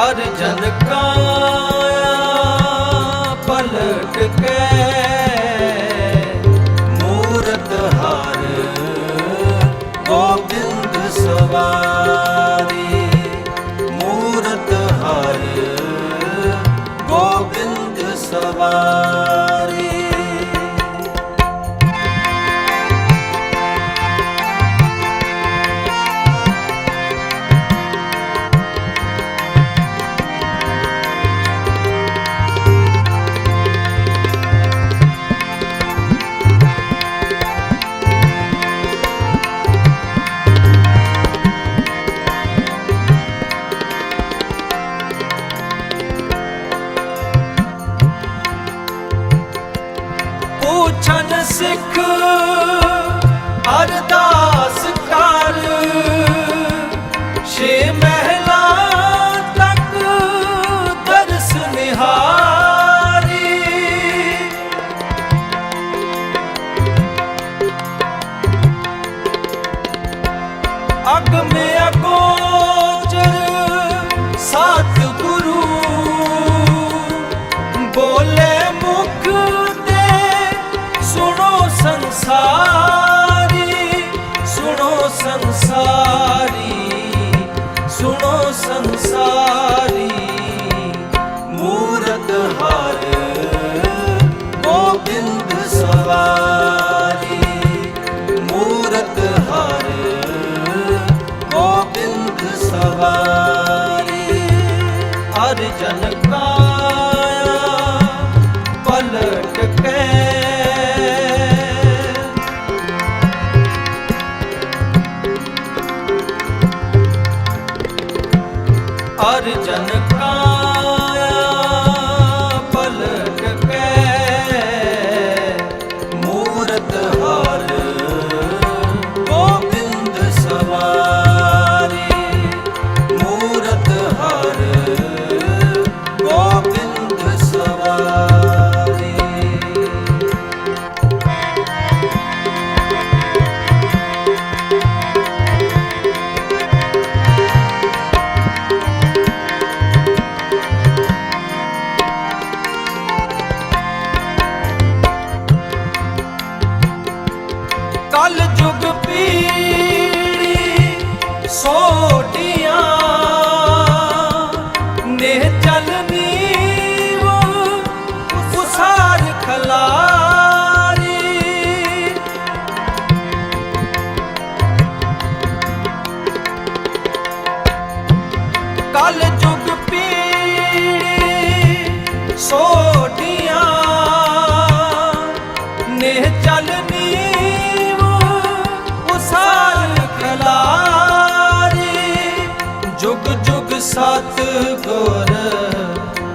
ਹਰ ਜਨ ਕਾਇਆ ਪਲਟ ਕੇ। ਮੂਰਤ ਹਰ ਗੋਬਿੰਦ ਸਵਾ ਅਰਦਾਸ ਕਰ। ਛੇ ਮਹਿਲਾ ਤੱਕ ਦਰਸ ਨਿਹਾਰੀ। ਅਗ ਮੇ ਅਗੋਚਰ ਬੋਲੇ ਮੁਖ ਤੇ ਸੁਣੋ ਸੰਸਾਰ। ਜਨ ਕਾਇਆ ਪਲਟ ਕੇ ਸਤ ਗੁਰ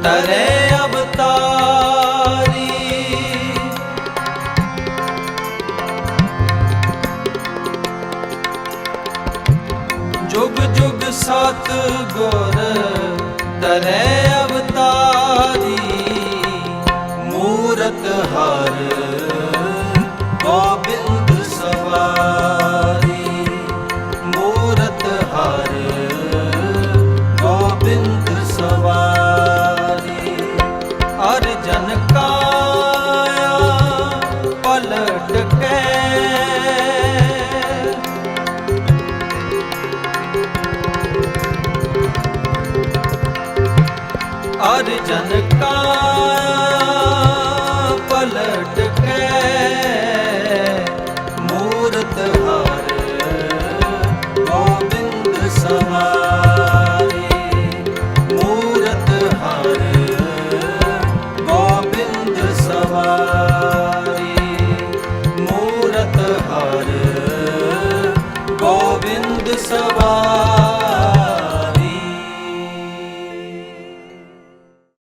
ਤਰੇ ਅਵਤਾਰੀ। ਜੁਗ ਜੁਗ ਸਤ ਗੁਰ ਅਵਤਾਰੀ ਮੂਰਤ ਹਰ ਅਰਜਨ ਕਾਇਆ